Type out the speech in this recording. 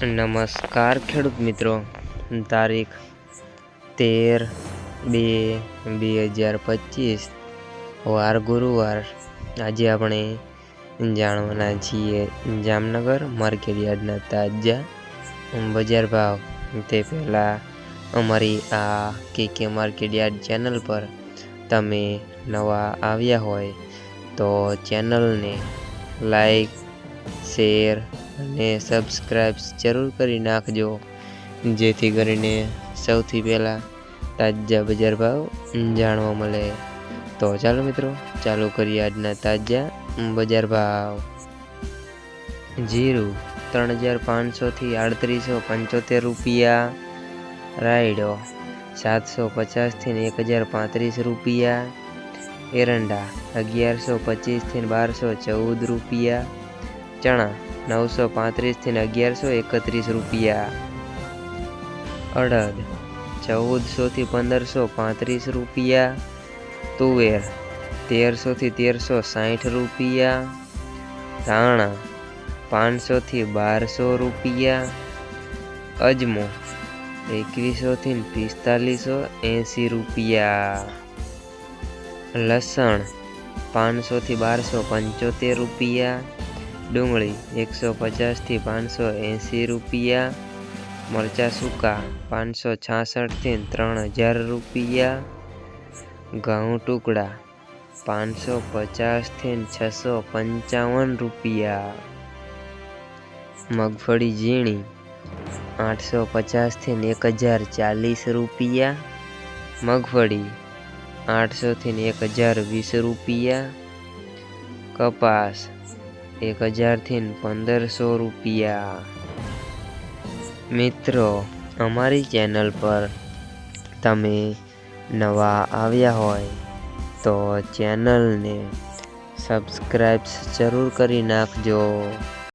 નમસ્કાર ખેડૂત મિત્રો. તારીખ તેર બે બે હજાર પચીસ. વાર ગુરુવાર. આજે આપણે જાણવાના છીએ જામનગર માર્કેટ યાર્ડના તાજા બજાર ભાવ. તે પહેલાં અમારી આ કે માર્કેટ યાર્ડ ચેનલ પર તમે નવા આવ્યા હોય તો ચેનલને લાઈક, શેર અને સબસ્ક્રાઈબ જરૂર કરી નાખજો. જેથી કરીને સૌથી પહેલાં તાજા બજાર ભાવ જાણવા મળે. તો ચાલો મિત્રો, ચાલુ કરીએ આજના તાજા બજાર ભાવ. જીરું ત્રણ હજાર પાંચસોથી આડત્રીસો પંચોતેર રૂપિયા. રાયડો સાતસો પચાસથી એક હજાર પાંત્રીસ રૂપિયા. એરંડા અગિયારસો પચીસથી બારસો ચૌદ રૂપિયા. ચણા નવસો પાંત્રીસથી અગિયારસો એકત્રીસ રૂપિયા. અડદ ચૌદસોથી પંદરસો પાંત્રીસ રૂપિયા. તુવેર તેરસોથી તેરસો સાઠ રૂપિયા. ધાણા પાંચસોથી બારસો રૂપિયા. અજમો એકવીસોથી પિસ્તાલીસો એંસી રૂપિયા. લસણ પાંચસોથી બારસો પંચોતેર રૂપિયા. ડુંગળી એકસો પચાસથી પાંચસો એંસી રૂપિયા, મરચાં સૂકા પાંચસો છાસઠથી ત્રણ હજાર રૂપિયા, ઘઉં ટુકડા પાંચસો પચાસથી છસો પંચાવન રૂપિયા, મગફળી ઝીણી આઠસો પચાસથી એક હજાર ચાલીસ રૂપિયા, મગફળી આઠસોથી એક હજાર વીસ રૂપિયા, કપાસ એક હજારથી પંદરસો રૂપિયા. મિત્રો, અમારી ચેનલ પર તમે નવા આવ્યા હોય તો ચેનલને સબસ્ક્રાઈબ જરૂર કરી નાખજો.